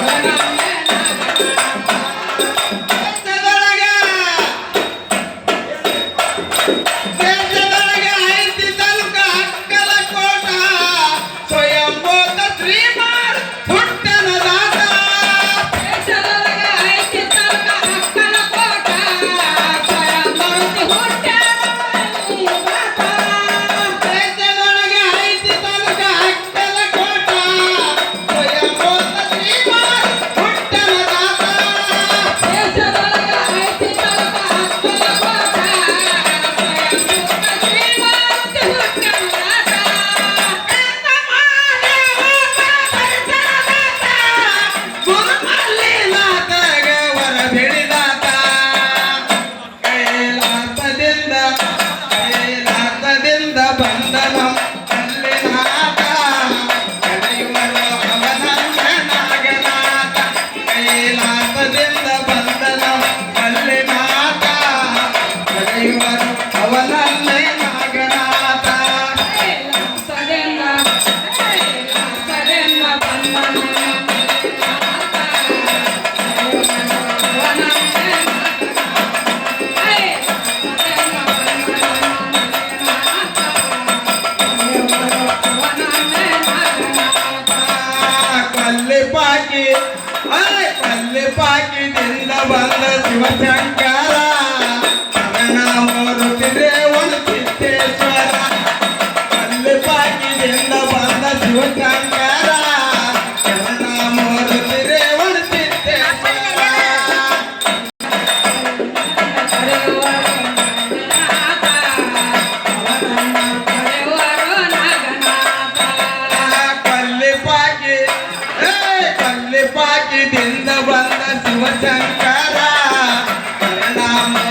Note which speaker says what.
Speaker 1: Thank you.
Speaker 2: ಪಲ್ಲೆ ಪಾಕಿ, ಅರೆ ಪಲ್ಲೆ ಪಾಕಿ ನಿನ್ನ ಬಂದ ಶಿವಶಂಕರ ಶರಣ ಮೋರುತ್ತಿದೆ ಒಂದು ಸಿದ್ದೇಶ್ವರ ಪಲ್ಲೆ ಪಾಕಿ ನಿನ್ನ ಬಂದ ಶಿವಶಂಕರ ಪಾಕಿದಿಂದ ಬಂದ ಶಿವಶಂಕರ. ಪರಿಣಾಮ